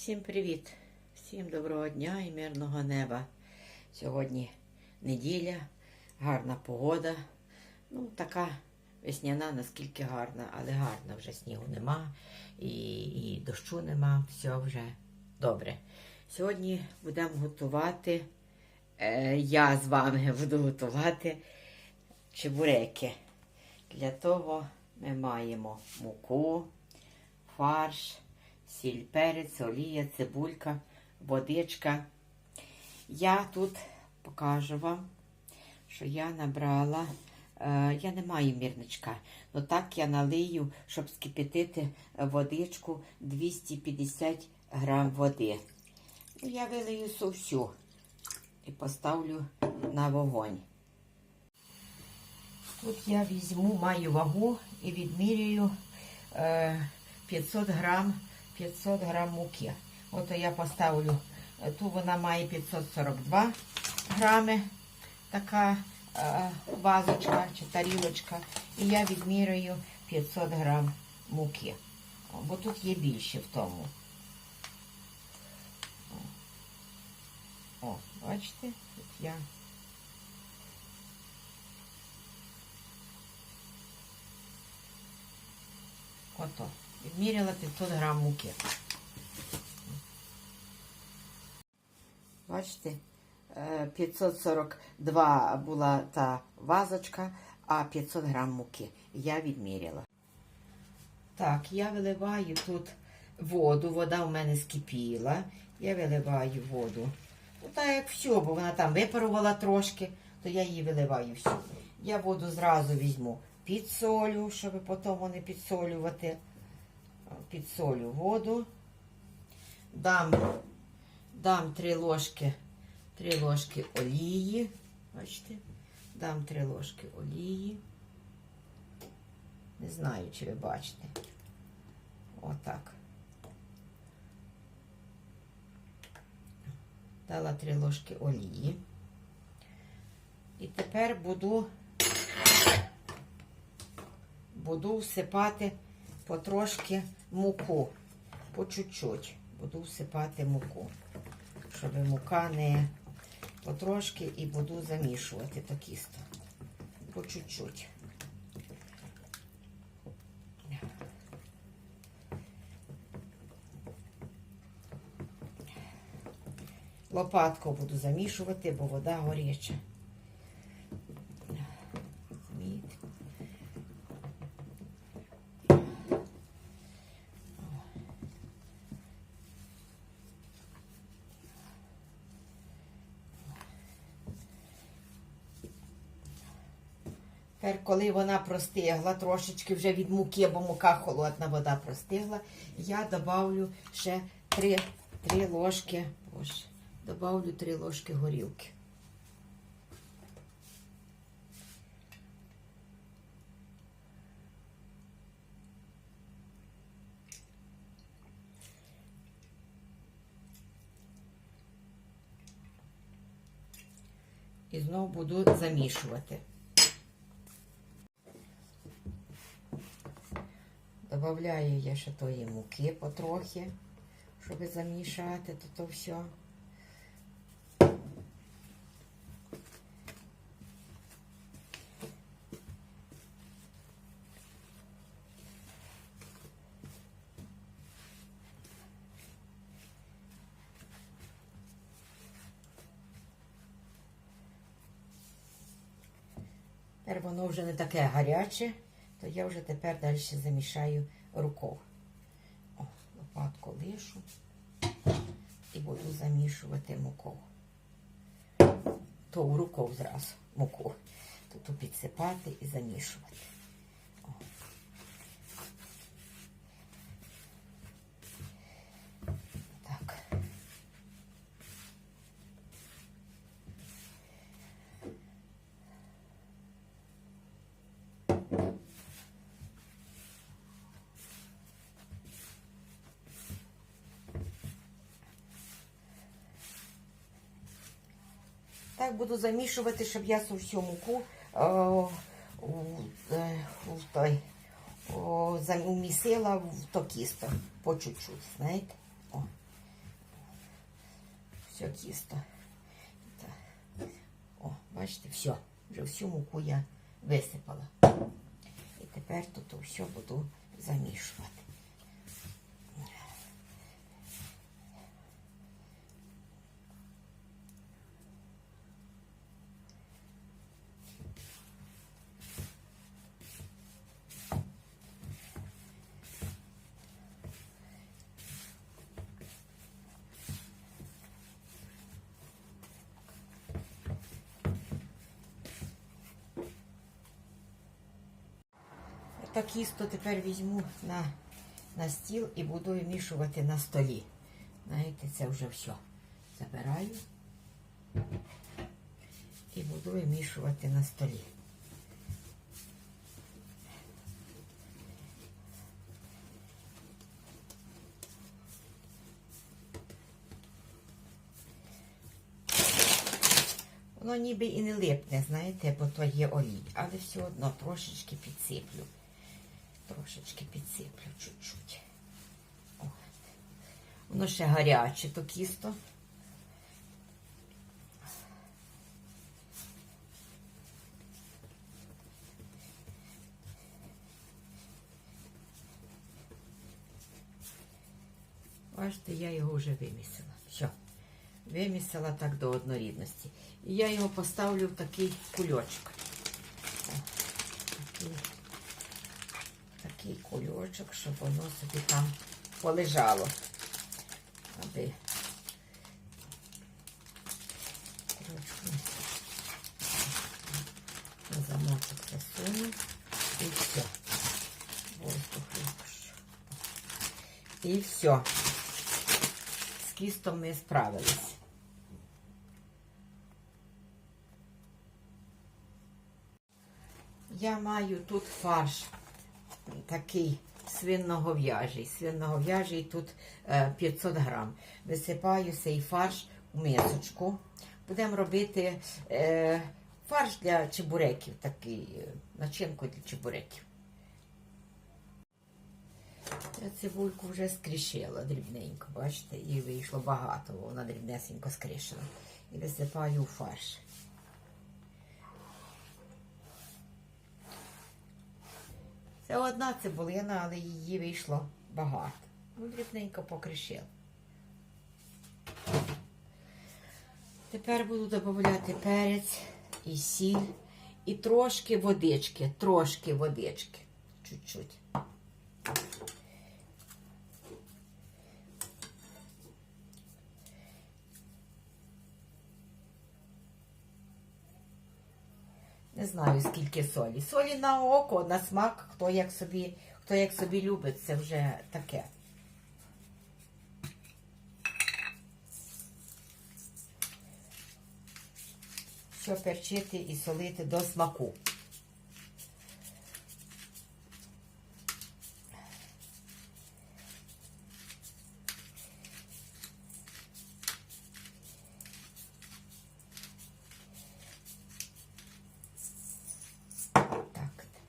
Всім привіт! Всім доброго дня і мирного неба. Сьогодні неділя, гарна погода. Ну, така весняна, наскільки гарна, але гарна вже снігу нема і, і дощу нема, все вже добре. Сьогодні будемо готувати, е, я з вами буду готувати чебуреки. Для того ми маємо муку, фарш, сіль, перець, олія, цибулька, водичка. Я тут покажу вам, що я набрала, е, я не маю мірничка, але так я налию, щоб скипятити водичку 250 грам води. Ну, Я вилию всю і поставлю на вогонь. Тут я візьму, маю вагу і відмірюю е, 500 грам, 500 грам муки. От я поставлю, ту вона має 542 грами, така е, вазочка чи тарілочка. І я відмірюю 500 грам муки. Бо тут є більше в тому. О бачите, тут я. Ото. Відміряла 500 грам муки. Бачите, е, 542 була та вазочка, а 500 грам муки. Я відміряла. Так, я виливаю тут воду. Вода у мене скипіла. Я виливаю воду. Ну, так як все, бо вона там випарувала трошки, то я її виливаю всю. Я воду зразу візьму підсолю, щоб потім не підсолювати. Підсолю воду. Дам, дам 3 ложки, 3 ложки олії. Бачите? Дам 3 ложки олії. Не знаю, чи ви бачите. Отак. Дала 3 ложки олії. І тепер буду буду всипати потрошки муку. По чуть-чуть буду всипати муку, щоб мука не потрошки і буду замішувати то кісто. По чуть-чуть. Лопаткою буду замішувати, бо вода горяча. Тепер, коли вона простигла, трошечки вже від муки, бо мука холодна, вода простигла, я добавлю ще 3, 3 ложки, боже, добавлю 3 ложки горілки. І знову буду замішувати. Добавляю я ще тої муки потрохи, щоб замішати то, то все. Тепер воно вже не таке гаряче, то я вже тепер далі замішаю рукою. О, лопатку лишу і буду замішувати муку. То в рукою зразу муку. Тут підсипати і замішувати. О. Так. Так буду замішувати, щоб я всю муку е, той, о, замісила в то кісто по чуть-чуть, знаєте. О. все тісто. Так. О, бачите, все. Вже всю муку я висипала. І тепер тут все буду замішувати. Так тісто тепер візьму на, на стіл і буду вимішувати на столі. Знаєте, це вже все. Забираю і буду вимішувати на столі. Воно ніби і не липне, знаєте, бо то є олій, але все одно трошечки підсиплю. Трошечки підсиплю чуть-чуть. Воно ще гаряче, то кісто. Бачите, я його вже вимісила. Все. Вимісила так до однорідності. І я його поставлю в такий кульочок. Такий такий кульочок, щоб воно собі там полежало. Аби кульочку на замочок засуну і все. Воздух випущу. І все. З кістом ми справились. Я маю тут фарш такий свинногов'яжий. Свинногов'яжий тут е, 500 грам. Висипаю цей фарш у мисочку. Будемо робити е, фарш для чебуреків, такий, е, начинку для чебуреків. Я цибульку вже скрішила дрібненько, бачите, і вийшло багато, вона дрібнесенько скрішена. І висипаю у фарш. Це одна цибулина, але її вийшло багато. Ну, дрібненько покришила. Тепер буду додати перець і сіль, і трошки водички, трошки водички. Чуть-чуть. Знаю, скільки солі. Солі на око, на смак, хто як собі, хто як собі любить, це вже таке. Що перчити і солити до смаку.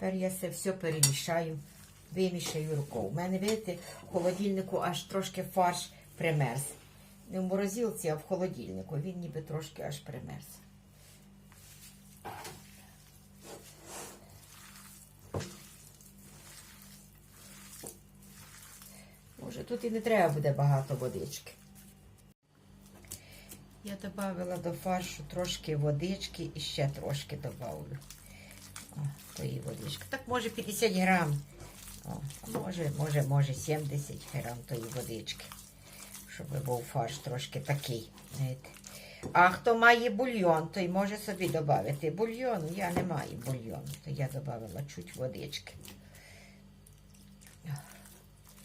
Тепер я це все перемішаю, вимішаю рукою. У мене, видите, в холодильнику аж трошки фарш примерз. Не в морозилці, а в холодильнику. Він ніби трошки аж примерз. Може, тут і не треба буде багато водички. Я додала до фаршу трошки водички і ще трошки додавлю. Тої водички. Так може 50 грам. О, може, може, може 70 грам тої водички. Щоб був фарш трошки такий. знаєте. А хто має бульйон, той може собі додати бульйон. Я не маю бульйону, то я додала чуть водички.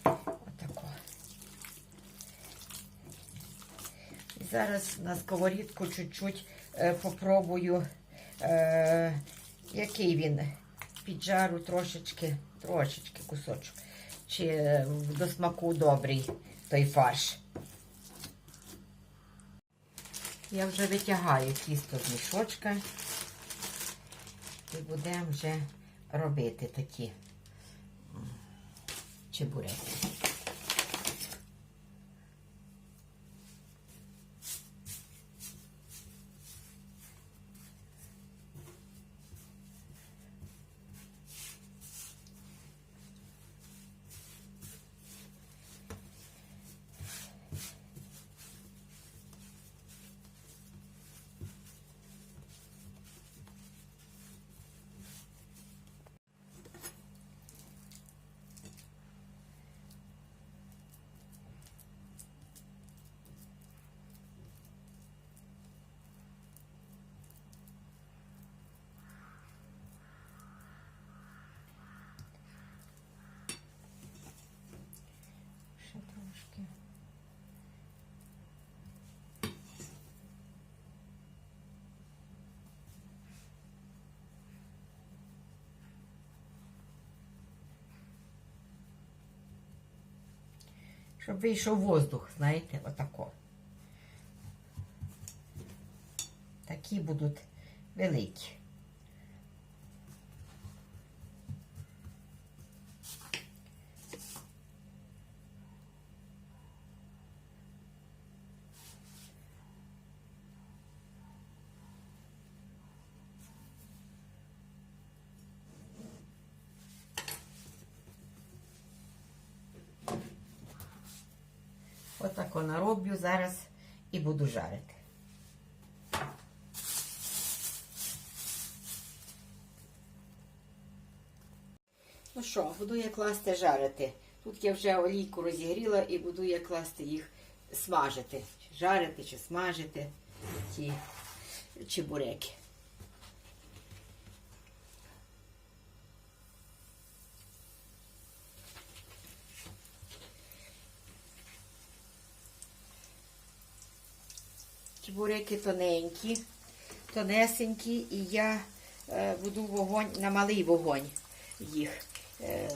Отако. Зараз на сковорідку чуть-чуть е, попробую, е, який він під жару трошечки, трошечки кусочок. Чи до смаку добрий той фарш. Я вже витягаю тісто з мішочка і будемо вже робити такі чебуреки. Щоб вийшов воздух, знаєте, отако. Такі будуть великі. Отако нароблю зараз і буду жарити. Ну що, буду я класти жарити. Тут я вже олійку розігріла і буду я класти їх смажити. Жарити чи смажити ті чебуреки. Чебуреки тоненькі, тонесенькі, і я е, буду вогонь на малий вогонь їх е,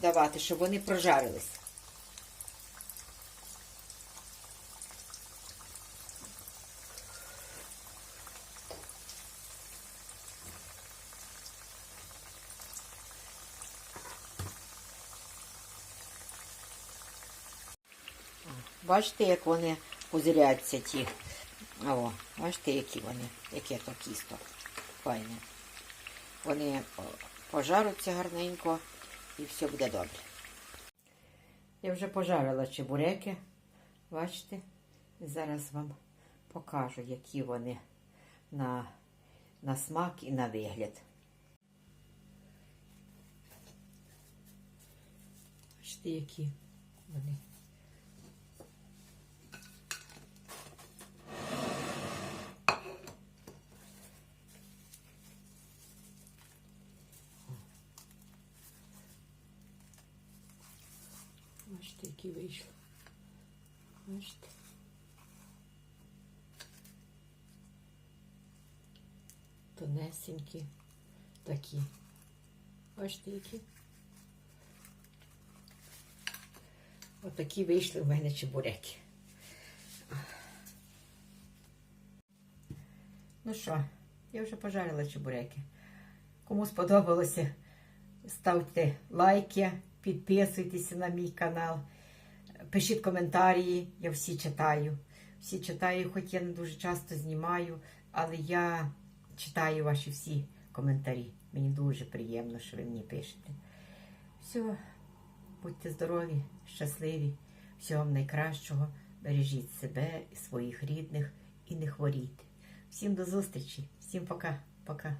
давати, щоб вони прожарились. Бачите, як вони пузиряться ті. О, бачите, які вони, яке то кісто. Файне. Вони пожаруться гарненько і все буде добре. Я вже пожарила чебуреки. Бачите? Зараз вам покажу, які вони на, на смак і на вигляд. Бачите, які вони. Бачите, які вийшли. Бачите. Тонесенькі такі. Бачите, які. Отакі вийшли в мене чебуреки. Ну що, я вже пожарила чебуреки. Кому сподобалося, ставте лайки, підписуйтеся на мій канал, пишіть коментарі, я всі читаю. Всі читаю, хоч я не дуже часто знімаю, але я читаю ваші всі коментарі. Мені дуже приємно, що ви мені пишете. Все, будьте здорові, щасливі, всього вам найкращого. Бережіть себе і своїх рідних і не хворійте. Всім до зустрічі, всім пока, пока.